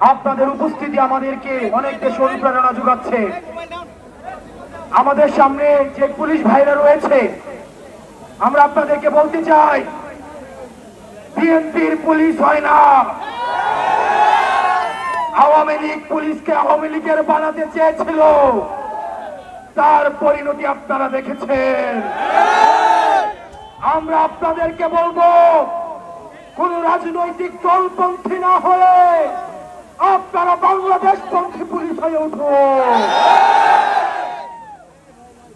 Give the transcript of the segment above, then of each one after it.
আপনাদের উপস্থিতি আমাদেরকে অনেক দেশে অনুপ্রেরণা যোগাচ্ছে। আমাদের সামনে যে পুলিশ ভাইরা রয়েছে, আমরা আপনাদেরকে বলতে চাই, বিএনপির পুলিশ হয় না। আওয়ামী লীগ পুলিশকে আওয়ামী লীগের বানাতে চেয়েছিল। তার পরিণতি আপনারা দেখেছেন। আমরা আপনাদেরকে বলব, কোন রাজনৈতিক দলপন্থী না হয়ে আপনারা বাংলাদেশ পন্থী পুলিশ হয়ে উঠুন।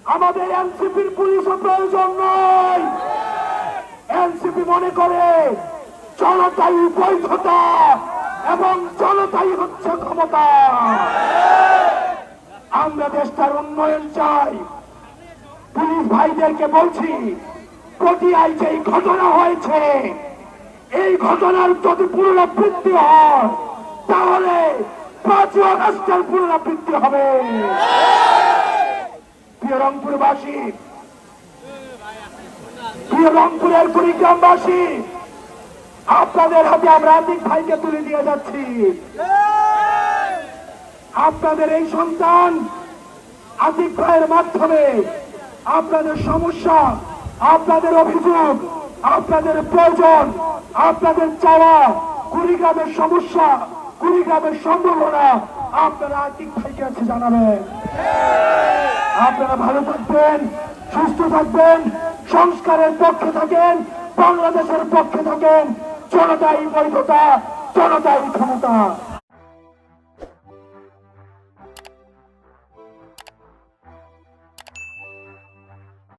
আমাদের এনসিপির পুলিশও প্রয়োজন নয়। এনসিপি মনে করে জনতাই বৈধতা এবং জনতাই হচ্ছে ক্ষমতা। আমরা দেশটার উন্নয়ন চাই। পুলিশ ভাইদেরকে বলছি, পটিয়ায় যে ঘটনা হয়েছে, এই ঘটনার যদি পুনরাবৃত্তি হয় পাঁচই আগস্টের পুনরাবৃত্তি হবে। প্রিয় রংপুরবাসী, প্রিয় রংপুরের কুড়িগ্রামবাসী, আপনাদের হাতে আমরা আতিক ভাইকে তুলে দিয়ে যাচ্ছি। আপনাদের এই সন্তান আতিক ভাইয়ের মাধ্যমে আপনাদের সমস্যা, আপনাদের অভিযোগ, আপনাদের প্রয়োজন, আপনাদের চাওয়া, কুড়িগ্রামের সমস্যা কুড়িগ্রামের সম্ভাবনা আপনারা আর্থিক ভাইকে আছে জানাবেন। আপনারা ভালো থাকবেন, সুস্থ থাকবেন, সংস্কারের পক্ষে থাকেন, বাংলাদেশের পক্ষে থাকেন। জনতাই বৈধতা, জনতাই ক্ষমতা।